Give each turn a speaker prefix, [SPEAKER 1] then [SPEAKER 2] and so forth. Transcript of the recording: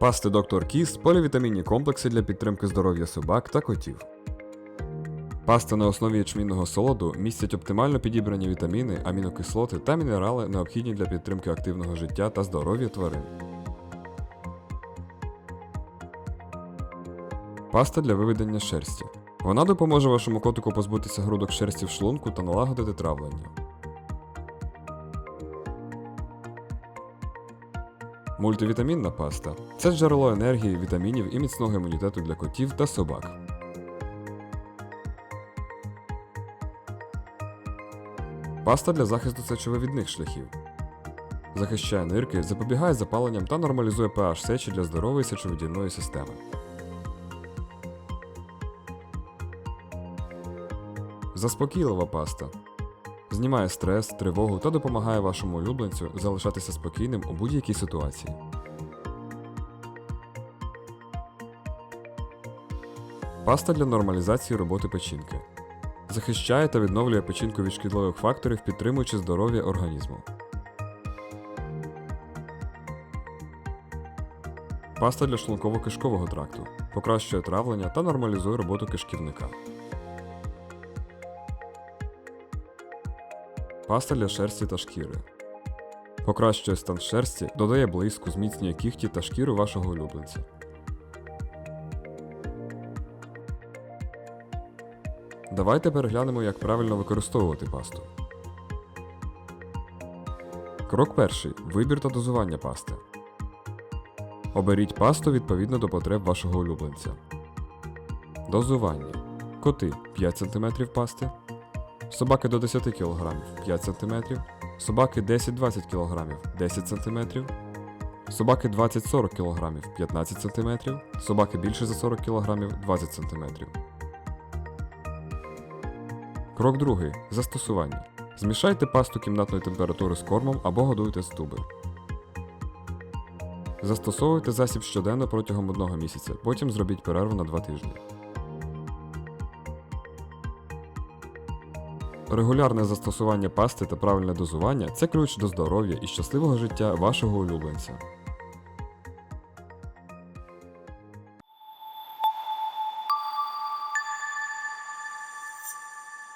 [SPEAKER 1] Пасти Доктор Кіс полівітамінні комплекси для підтримки здоров'я собак та котів. Паста на основі ячмінного солоду містять оптимально підібрані вітаміни, амінокислоти та мінерали, необхідні для підтримки активного життя та здоров'я тварин. Паста для виведення шерсті. Вона допоможе вашому котику позбутися грудок шерсті в шлунку та налагодити травлення. Мультивітамінна паста це джерело енергії, вітамінів і міцного імунітету для котів та собак. Паста для захисту сечовивідних шляхів. Захищає нирки, запобігає запаленням та нормалізує pH сечі для здорової сечовидільної системи. Заспокійлива паста. Знімає стрес, тривогу та допомагає вашому улюбленцю залишатися спокійним у будь-якій ситуації. Паста для нормалізації роботи печінки. Захищає та відновлює печінку від шкідливих факторів, підтримуючи здоров'я організму. Паста для шлунково-кишкового тракту. Покращує травлення та нормалізує роботу кишківника. Паста для шерсті та шкіри. Покращує стан шерсті, додає блиску, зміцнює кігті та шкіру вашого улюбленця. Давайте переглянемо, як правильно використовувати пасту. Крок перший. Вибір та дозування пасти. Оберіть пасту відповідно до потреб вашого улюбленця. Дозування. Коти 5 см пасти. Собаки до 10 кг 5 см. Собаки 10-20 кг 10 см. Собаки 20-40 кг 15 см. Собаки більше за 40 кг 20 см. Крок другий. Застосування. Змішайте пасту кімнатної температури з кормом або годуйте з туби. Застосовуйте засіб щоденно протягом одного місяця, потім зробіть перерву на 2 тижні. Регулярне застосування пасти та правильне дозування це ключ до здоров'я і щасливого життя вашого улюбленця.